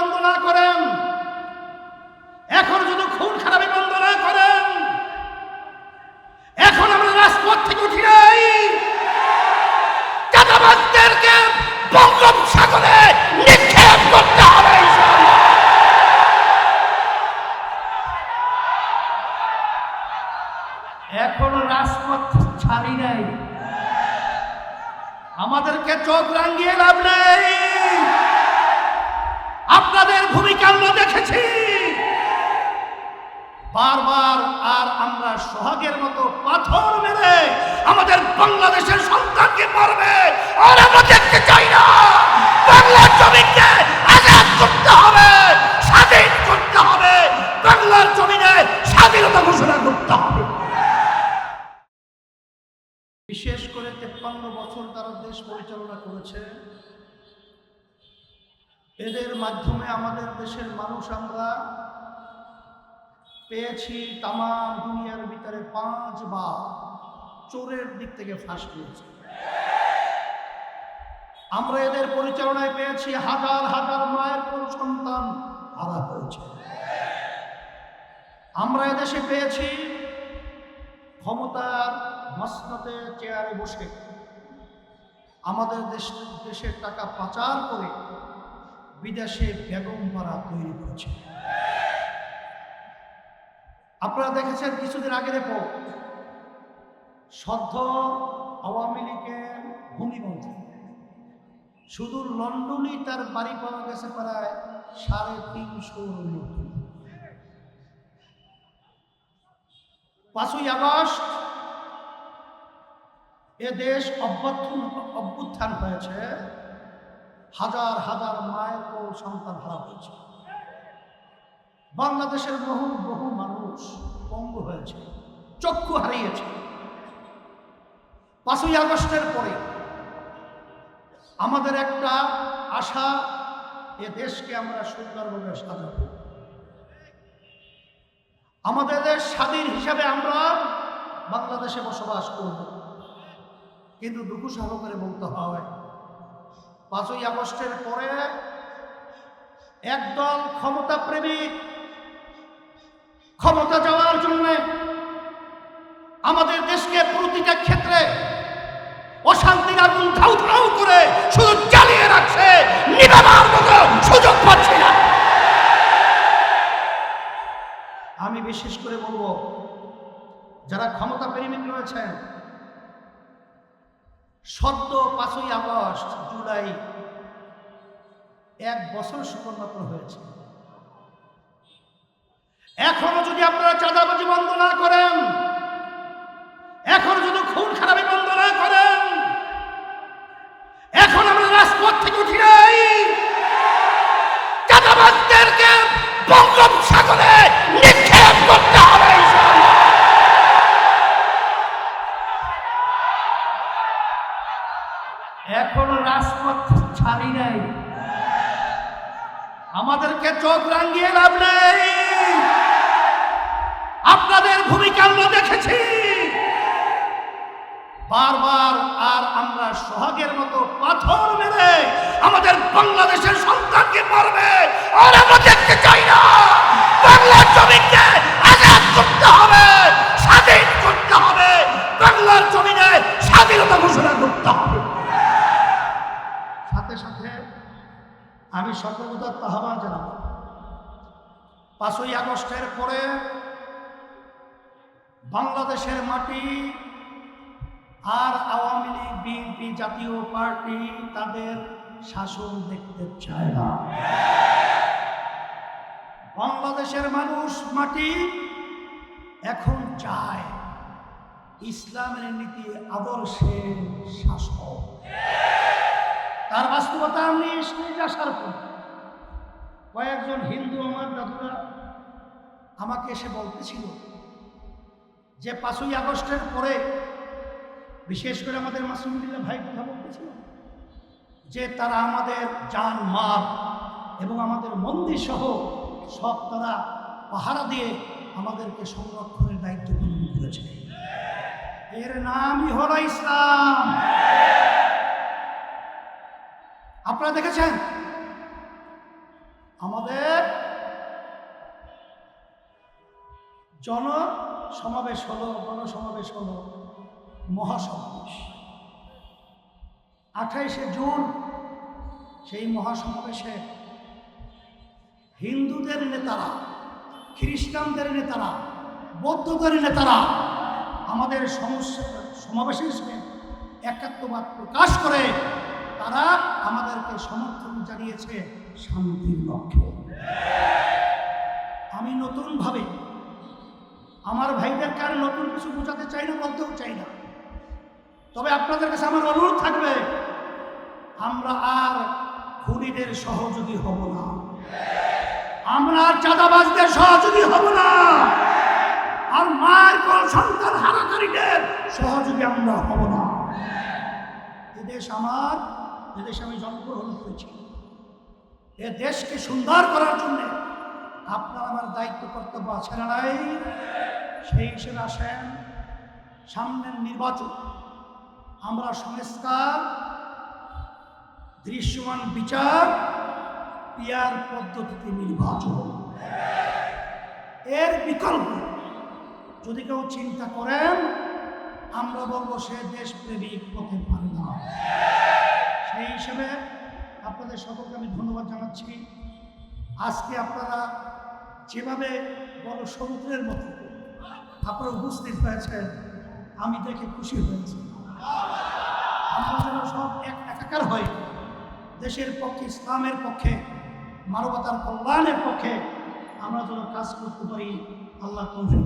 বন্ধ না করেন। এখন যদি খুন খারাপি বন্ধ না করেন, এখন আমরা রাজপথ থেকে উঠি নাই। চাঁদাবাজদেরকে বঙ্গোপসাগরে নিক্ষেপ করতে হবে। এখনও রাজপথ ছাড়ি নাই। আমাদেরকে চোখ রাঙিয়ে লাভ নেই। আপনাদের ভূমিকা আমরা দেখেছি। বারবার আর আমরা সোহাগের মতো পাথর মেরে আমাদের বাংলাদেশের সন্তানকে মারবে, আর আমরা দেখতে চাই না। বাংলার জমিকে আজাদ করতে হবে, স্বাধীন করতে হবে। বাংলার জমিনে স্বাধীনতা ঘোষণা করতে হবে। বিশেষ করে তেপ্পান্ন বছর তারা দেশ পরিচালনা করেছে। এদের মাধ্যমে আমাদের দেশের মানুষ আমরা পেয়েছি তাম দুনিয়ার ভিতরে পাঁচবার। চোরের দিক থেকে ফাঁস পেয়েছি। আমরা এদের পরিচালনায় পেয়েছি, হাজার হাজার মায়ের কোন সন্তান হারা হয়েছে। আমরা এদেশে পেয়েছি ক্ষমতার মসনতে চেয়ারে বসে। আমাদের দেশ, দেশের টাকা পাচার করে বিদেশে বেগম পাড়া তৈরি করেছে আপনারা দেখেছেন কিছুদিন আগের পর সদ্য আওয়ামী লীগের ভূমিমন্ত্রী। শুধু লন্ডনই তার বাড়ি পাওয়া গেছে প্রায় সাড়ে তিনশো পাঁচই আগস্ট এ দেশ অভ্যুত্থান হয়েছে। হাজার হাজার মায়ের ও সন্তান হারা হয়েছে। বাংলাদেশের বহু বহু মানুষ পঙ্গু হয়েছে, চক্ষু হারিয়েছে। পাঁচই আগস্টের পরে আমাদের একটা আশা, এ দেশকে আমরা সুন্দরভাবে সাজাবো। আমাদের দেশ স্বাধীন হিসাবে আমরা বাংলাদেশে বসবাস করব। কিন্তু দুঃখ সহকারে বলতে হয় পাঁচই আগস্টের পরে একদল ক্ষমতা প্রেমিক ক্ষমতা যাওয়ার জন্য আমাদের দেশকে প্রতিটা ক্ষেত্রে অশান্তির আগুন ধাউ ধাউ করে শুধু জ্বালিয়ে রাখছে নিবাবার মতো সুযোগ পাচ্ছে না। আমি বিশেষ করে বলব, যারা ক্ষমতা প্রেমিক রয়েছেন সদ্য পাঁচই আগস্ট, জুলাই, এক বছর শুধুমাত্র হয়েছে। এখনও যদি আপনারা চাঁদাবাজি বন্ধ না করেন, এখন যদি খুন খারাপি বন্ধ না করেন, এখন আমরা রাজপথ থেকে উঠি নাই। চাঁদাবাজদেরকে বঙ্গোপসাগরে নিক্ষেপ করতে এখনও রাজপথ ছাড়ি নাই। আমাদেরকে চোখ রাঙিয়ে লাভ নেই। আপনাদের ভূমিকা আমরা দেখেছি। বারবার আর আমরা সোহাগের মতো পাথর মেরে আমাদের বাংলাদেশের সন্তানকে মারবে। আর আমরা দেখতে চাই না। বাংলার জমিকে আজাদ করতে হবে স্বাধীন করতে হবে বাংলার জমিনে স্বাধীনতা ঘোষণা করতে হবে সাথে সাথে আমি সর্বদা আহ্বান জানাব পাঁচই আগস্টের পরে বাংলাদেশের মাটি আর Awami League, BNP Jatiya Party তাদের শাসন দেখতে চায় না। বাংলাদেশের মানুষ মাটি এখন চায়। ইসলামের নীতি, আদর্শের শাসক। তার বাস্তবতা আমি নিজ আসার পর কয়েকজন হিন্দু আমার দাদুরা আমাকে এসে বলতেছিল যে পাঁচই আগস্টের পরে, বিশেষ করে আমাদের মাসুমুল্লাহ ভাই কথা বলতেছিল, যে তারা আমাদের জান মাল এবং আমাদের মন্দির সহ সব তারা পাহারা দিয়ে আমাদেরকে সংরক্ষণের দায়িত্ব গ্রহণ করেছে। এর নামই হলো ইসলাম। আপনারা দেখেছেন? জন সমাবেশ হলো, গণসমাবেশ হলো, মহাসমাবেশ। আঠাইশে জুন, সেই মহাসমাবেশে হিন্দুদের নেতারা, খ্রিস্টানদের নেতারা, বৌদ্ধদের নেতারা আমাদের সমস্যা সমাবেশে একাত্মবাদ প্রকাশ করে, তারা আমাদেরকে সমর্থন জানিয়েছে শান্তির লক্ষ্যে। আমি নতুনভাবে আমার ভাইদেরকে আর নতুন কিছু বোঝাতে চাই না, বলতেও চাই না। তবে আপনাদের কাছে আমার অনুরোধ থাকবে, আমরা আর খুনিদের সহযোগী হব না। আমরা আর চাঁদাবাজদের সহযোগী হব না। আর মায়ের কোল সন্তান হারাকারীদের সহযোগী আমরা হব না। এদেশ আমার এদেশে আমি জন্মগ্রহণ করেছি। এ দেশকে সুন্দর করার জন্য আপনার আমার দায়িত্ব কর্তব্য আছে না নাই? সেই হিসেবে আসেন। সামনের নির্বাচন। আমরা সংস্কার, দৃশ্যমান বিচার, পিয়ার পদ্ধতিতে নির্বাচন। এর বিকল্প, যদি কেউ চিন্তা করেন, আমরা বলব সে দেশপ্রেমিক হতে পারে না। সেই হিসেবে আপনাদের সকলকে আমি ধন্যবাদ জানাচ্ছি। আজকে আপনারা যেভাবে বড় সমুদ্রের মতো আপনারা উপস্থিত হয়েছেন, আমি দেখে খুশি হয়েছি। আমরা যেন সব এক একাকার হয়ে দেশের পক্ষে, ইসলামের পক্ষে, মানবতার কল্যাণের পক্ষে আমরা যেন কাজ করতে পারি, আল্লাহ তৌফিক